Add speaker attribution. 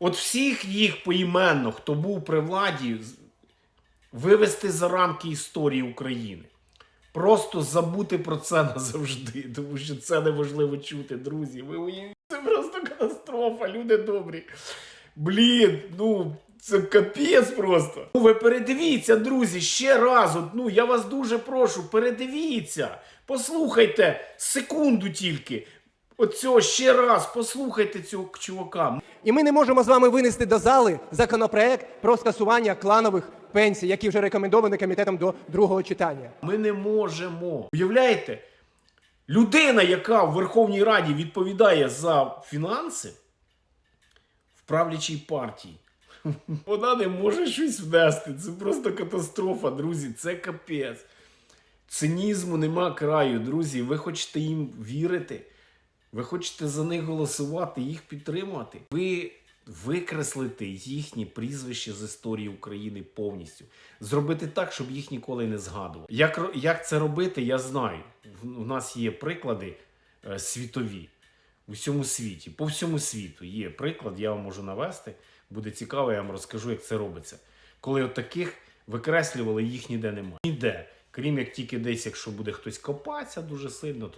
Speaker 1: От всіх їх поіменно, хто був при владі, вивести за рамки історії України. Просто забути про це назавжди, тому що це неможливо чути, друзі. Ви уявіть, це просто катастрофа, люди добрі. Блін, ну це капець просто. Ну, ви передивіться, друзі, ще раз. От, ну я вас дуже прошу, передивіться. Послухайте секунду тільки. Оцього ще раз послухайте цього чувака.
Speaker 2: І ми не можемо з вами винести до зали законопроект про скасування кланових пенсій, який вже рекомендований комітетом до другого читання.
Speaker 1: Ми не можемо. Уявляєте? Людина, яка в Верховній Раді відповідає за фінанси в правлячій партії, вона не може щось внести. Це просто катастрофа, друзі. Це капець. Цинізму нема краю, друзі. Ви хочете їм вірити. Ви хочете за них голосувати, їх підтримувати. Ви викреслите їхні прізвища з історії України повністю. Зробити так, щоб їх ніколи не згадували. Як, як це робити, я знаю. У нас є приклади е, світові у всьому світі. По всьому світу є приклад, я вам можу навести. Буде цікаво, я вам розкажу, як це робиться. Коли от таких викреслювали, їх ніде немає. Ніде. Крім як тільки десь, якщо буде хтось копатися дуже сильно, то